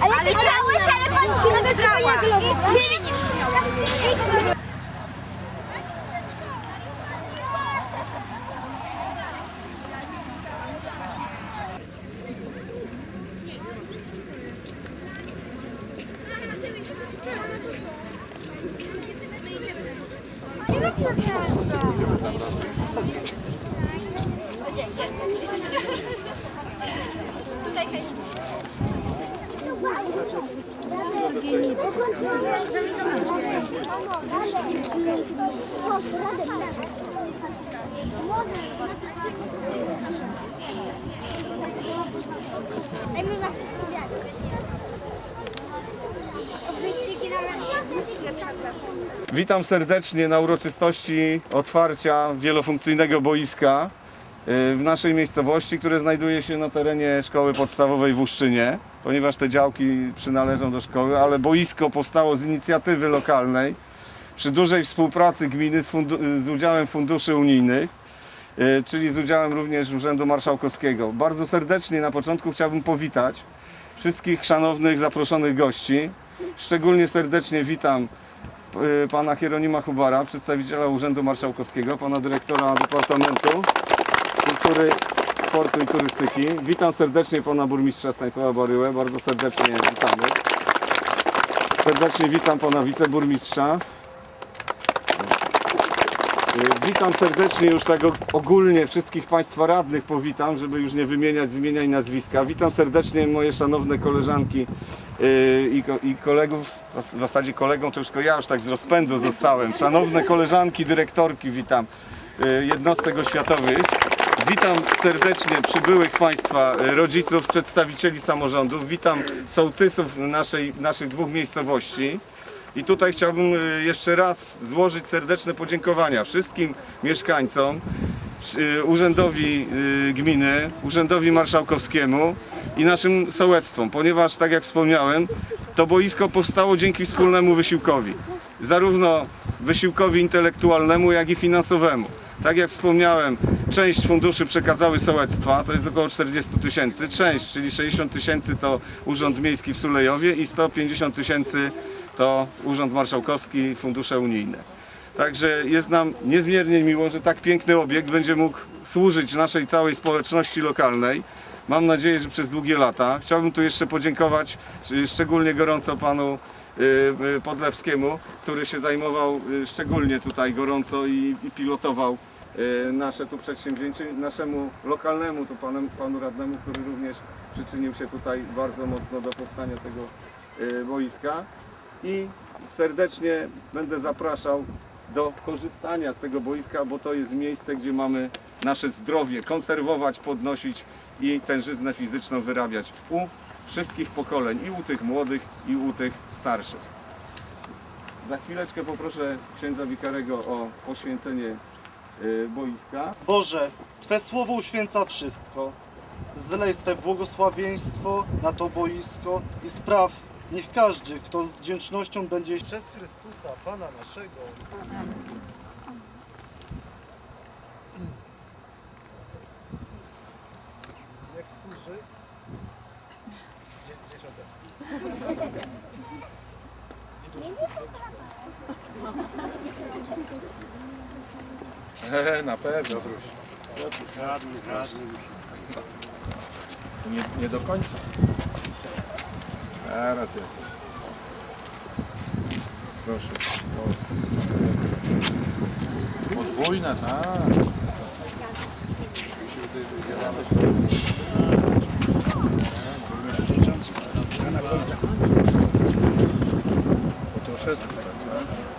Ale chciałeś, ale kończymy brała. Emil na wszystko wiatr. Witam serdecznie na uroczystości otwarcia wielofunkcyjnego boiska y, w naszej miejscowości, które znajduje się na terenie szkoły podstawowej w Uszczynie, ponieważ te działki przynależą do szkoły, ale boisko powstało z inicjatywy lokalnej przy dużej współpracy gminy z, z udziałem funduszy unijnych, y, czyli z udziałem również Urzędu Marszałkowskiego. Bardzo serdecznie na początku chciałbym powitać wszystkich szanownych zaproszonych gości. Szczególnie serdecznie witam y, pana Hieronima Hubara, przedstawiciela Urzędu Marszałkowskiego, pana dyrektora Departamentu Kultury, Sportu i Turystyki. Witam serdecznie pana burmistrza Stanisława Baryłę, bardzo serdecznie witamy. Serdecznie witam pana wiceburmistrza. Witam serdecznie już tak og- ogólnie wszystkich Państwa radnych powitam, żeby już nie wymieniać z imienia i nazwiska. Witam serdecznie moje szanowne koleżanki y, i, ko- i kolegów, w zas- w zasadzie kolegą to już ja już tak z rozpędu zostałem. Szanowne koleżanki, dyrektorki witam y, jednostek oświatowych. Witam serdecznie przybyłych Państwa rodziców, przedstawicieli samorządów. Witam sołtysów naszej, naszych dwóch miejscowości. I tutaj chciałbym y, jeszcze raz złożyć serdeczne podziękowania wszystkim mieszkańcom, y, urzędowi y, gminy, urzędowi marszałkowskiemu i naszym sołectwom, ponieważ tak jak wspomniałem, to boisko powstało dzięki wspólnemu wysiłkowi. Zarówno wysiłkowi intelektualnemu, jak i finansowemu. Tak jak wspomniałem, część funduszy przekazały sołectwa, to jest około 40 tysięcy, część, czyli 60 tysięcy to Urząd Miejski w Sulejowie i 150 tysięcy to Urząd Marszałkowski, fundusze unijne. Także jest nam niezmiernie miło, że tak piękny obiekt będzie mógł służyć naszej całej społeczności lokalnej. Mam nadzieję, że przez długie lata. Chciałbym tu jeszcze podziękować szczególnie gorąco panu Podlewskiemu, który się zajmował y, szczególnie tutaj gorąco i, i pilotował y, nasze tu przedsięwzięcie, naszemu lokalnemu tu panem, panu radnemu, który również przyczynił się tutaj bardzo mocno do powstania tego y, boiska. I serdecznie będę zapraszał do korzystania z tego boiska, bo to jest miejsce, gdzie mamy nasze zdrowie konserwować, podnosić i tężyznę fizyczną wyrabiać u wszystkich pokoleń, i u tych młodych, i u tych starszych. Za chwileczkę poproszę księdza wikarego o poświęcenie y, boiska. Boże, Twe słowo uświęca wszystko. Zlej swe błogosławieństwo na to boisko i spraw, niech każdy, kto z wdzięcznością będzie przez Chrystusa, Pana naszego. Niech Ehe, na pewno. Nie, nie do końca. Teraz jesteś. Proszę. O. Podwójna, tak. Troszeczkę tak, tak?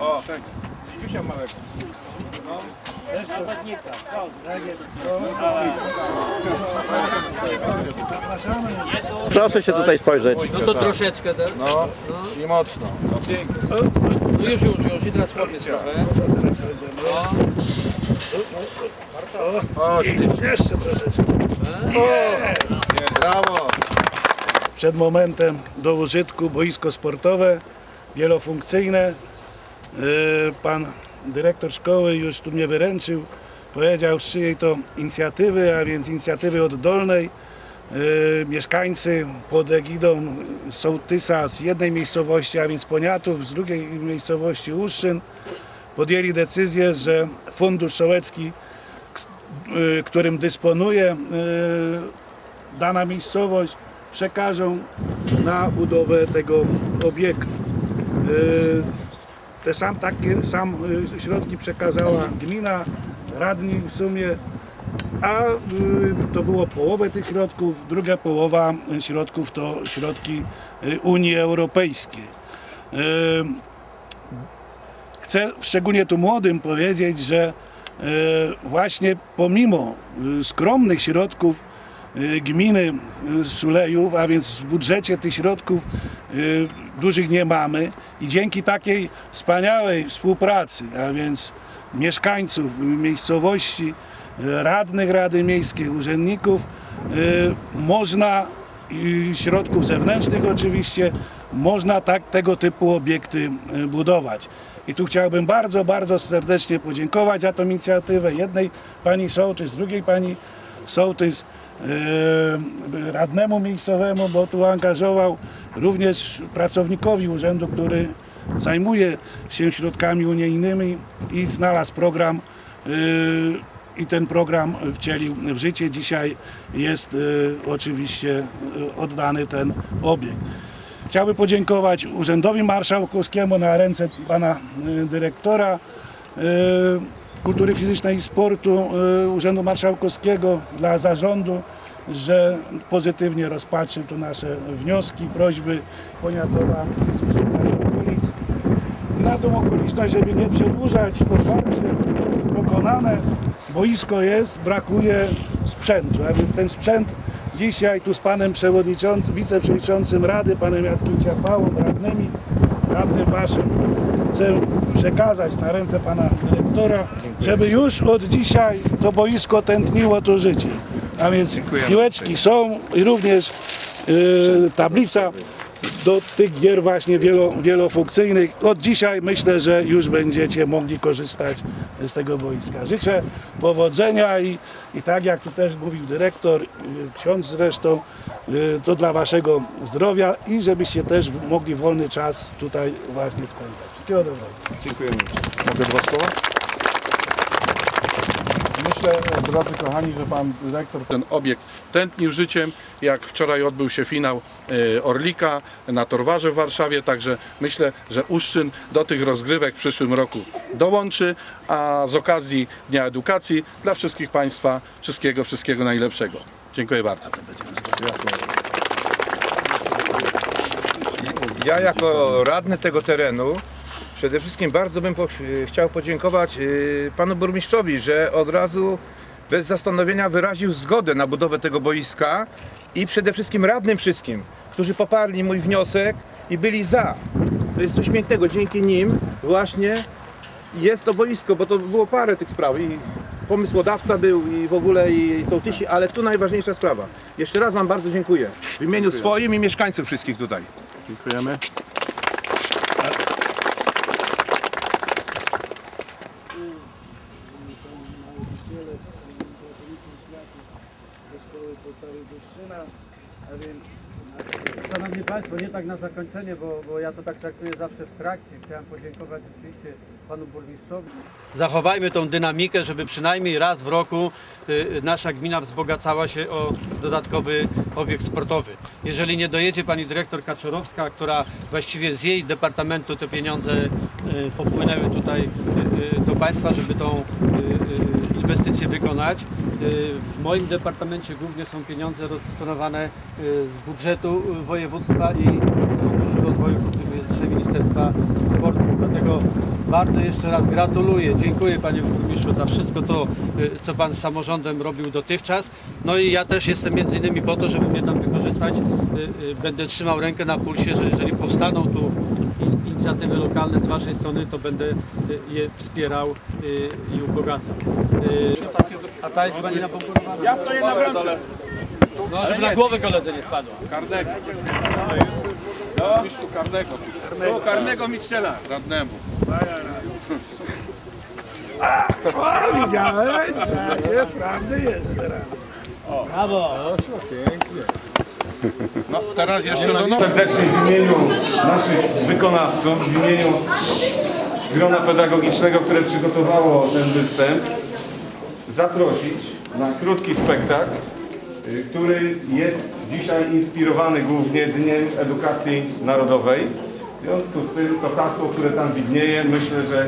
O, Dziusia małego. Proszę się tutaj spojrzeć. No to troszeczkę, tak? No, i mocno. No już, już, już i teraz chłopiec trochę. No. O, ślicznie. Jeszcze troszeczkę. Brawo. Przed momentem do użytku boisko sportowe, wielofunkcyjne. Yy, Pan dyrektor szkoły już tu mnie wyręczył. Powiedział z czyjej to inicjatywy, a więc inicjatywy oddolnej. Yy, Mieszkańcy pod egidą sołtysa z jednej miejscowości, a więc Poniatów, z drugiej miejscowości Uszczyn, podjęli decyzję, że Fundusz Sołecki, yy, którym dysponuje yy, dana miejscowość, przekażą na budowę tego obiektu. Te sam takie sam środki przekazała gmina, radni w sumie, a yy, to było połowę tych środków, druga połowa środków to środki yy, Unii Europejskiej. Yy, Chcę szczególnie tu młodym powiedzieć, że właśnie pomimo skromnych środków gminy Sulejów, a więc w budżecie tych środków dużych nie mamy i dzięki takiej wspaniałej współpracy, a więc mieszkańców miejscowości, radnych Rady Miejskiej, urzędników, e, można i środków zewnętrznych oczywiście, można tak tego typu obiekty e, budować. I tu chciałbym bardzo, bardzo serdecznie podziękować za tą inicjatywę jednej pani sołtys, drugiej pani sołtys, e, radnemu miejscowemu, bo tu angażował również pracownikowi urzędu, który zajmuje się środkami unijnymi i znalazł program i ten program wcielił w życie. Dzisiaj jest e, oczywiście e, oddany ten obiekt. Chciałbym podziękować Urzędowi Marszałkowskiemu na ręce pana e, dyrektora Kultury Fizycznej i Sportu Urzędu Marszałkowskiego dla zarządu, że pozytywnie rozpatrzył tu nasze wnioski, prośby Poniatowa. Na tą okoliczność, żeby nie przedłużać, otwarcie jest dokonane, boisko jest, brakuje sprzętu, a więc ten sprzęt dzisiaj tu z panem przewodniczącym, wiceprzewodniczącym Rady, panem Jackiem Ciapałą, radnymi, radnym waszym, chcę przekazać na ręce pana dyrektora, żeby już od dzisiaj to boisko tętniło to życie. A więc piłeczki są i również y, tablica do tych gier właśnie wielo, wielofunkcyjnych. Od dzisiaj myślę, że już będziecie mogli korzystać z tego boiska. Życzę powodzenia i, i tak jak tu też mówił dyrektor, y, ksiądz zresztą, y, to dla waszego zdrowia i żebyście też mogli wolny czas tutaj właśnie spędzać. Wszystkiego dobrego. Dziękujemy. Mogę dwa słowa? Myślę, drodzy kochani, że pan dyrektor ten obiekt tętnił życiem, jak wczoraj odbył się finał e, Orlika na Torwarze w Warszawie, także myślę, że Uszczyn do tych rozgrywek w przyszłym roku dołączy, a z okazji Dnia Edukacji dla wszystkich Państwa wszystkiego, wszystkiego najlepszego. Dziękuję bardzo. Ja jako radny tego terenu przede wszystkim bardzo bym po, chciał podziękować y, panu burmistrzowi, że od razu bez zastanowienia wyraził zgodę na budowę tego boiska i przede wszystkim radnym wszystkim, którzy poparli mój wniosek i byli za. To jest coś pięknego, dzięki nim właśnie jest to boisko, bo to było parę tych spraw i pomysłodawca był i w ogóle i sołtysi, ale tu najważniejsza sprawa. Jeszcze raz wam bardzo dziękuję. W imieniu swoim i mieszkańców wszystkich tutaj. Dziękujemy. Na zakończenie, bo, bo ja to tak traktuję zawsze w trakcie. Chciałem podziękować oczywiście Panu Burmistrzowi. Zachowajmy tą dynamikę, żeby przynajmniej raz w roku y, nasza gmina wzbogacała się o dodatkowy obiekt sportowy. Jeżeli nie dojedzie Pani Dyrektor Kaczorowska, która właściwie z jej departamentu te pieniądze y, popłynęły tutaj y, y, do Państwa, żeby tą y, inwestycję wykonać. Y, W moim departamencie głównie są pieniądze rozdysponowane y, z budżetu y, województwa i z Funduszu Rozwoju Kultury Ministerstwa Sportu. Dlatego bardzo jeszcze raz gratuluję, dziękuję Panie Burmistrzu za wszystko to, co Pan z samorządem robił dotychczas. No i ja też jestem między innymi po to, żeby mnie tam wykorzystać. Będę trzymał rękę na pulsie, że jeżeli powstaną tu inicjatywy, inicjatywy lokalne z Waszej strony, to będę y, je wspierał y, i ubogacał. Y, A ta jest chyba nie napompowana. Ja stoję na bramce. No, żeby na głowę koledze nie spadła. Karnego. Mistrzu karnego. O, karnego mi strzela. Radnemu. Widziałeś? Macie, sprawny jest teraz. No teraz jeszcze do nowa. Serdecznie w imieniu naszych wykonawców, w imieniu grona pedagogicznego, które przygotowało ten występ, zaprosić na krótki spektakl, y, który jest dzisiaj inspirowany głównie Dniem Edukacji Narodowej. W związku z tym to hasło, które tam widnieje, myślę, że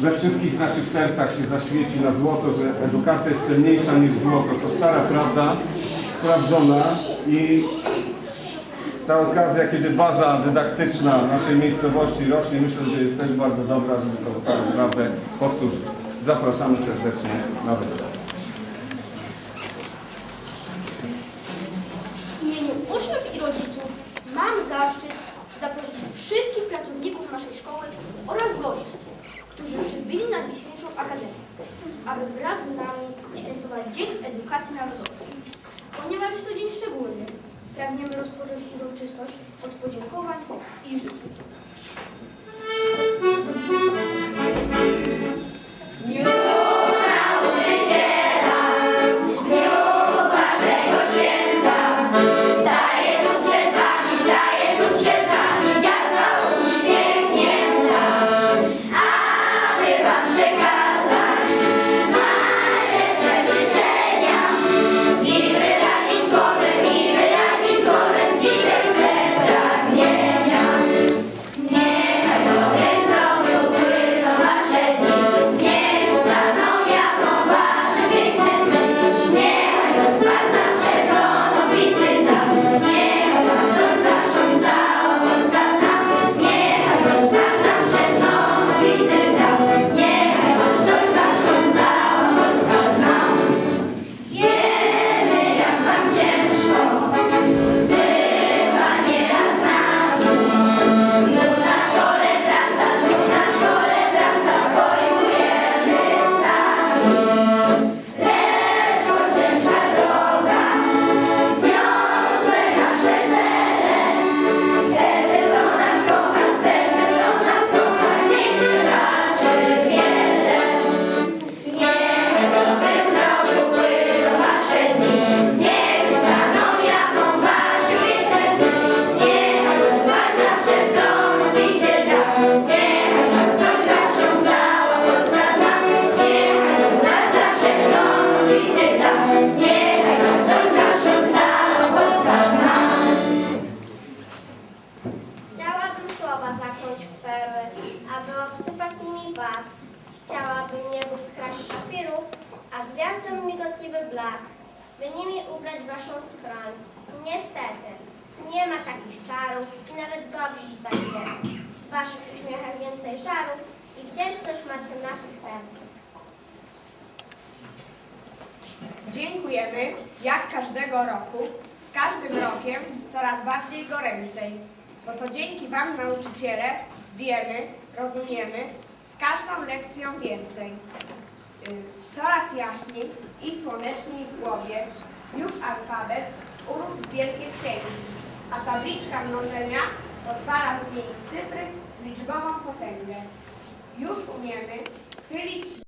we wszystkich naszych sercach się zaświeci na złoto, że edukacja jest cenniejsza niż złoto. To stara prawda, sprawdzona i ta okazja, kiedy baza dydaktyczna naszej miejscowości rośnie, myślę, że jest też bardzo dobra, żeby to tak naprawdę powtórzyć. Zapraszamy serdecznie na występ. example, w perły, aby obsypać nimi was. Chciałabym niebo skraść szafiru, a gwiazdom migotliwy blask, by nimi ubrać waszą skroń. Niestety, nie ma takich czarów i nawet dobrze, że tak jest. W waszych uśmiechach więcej żaru i wdzięczność macie naszych serc. Dziękujemy, jak każdego roku, z każdym rokiem coraz bardziej goręcej, bo to dzięki Wam, nauczyciele, wiemy, rozumiemy z każdą lekcją więcej. Y, Coraz jaśniej i słoneczniej w głowie już alfabet urósł w wielkie księgi, a tabliczka mnożenia pozwala zmienić cyfry w liczbową potęgę. Już umiemy schylić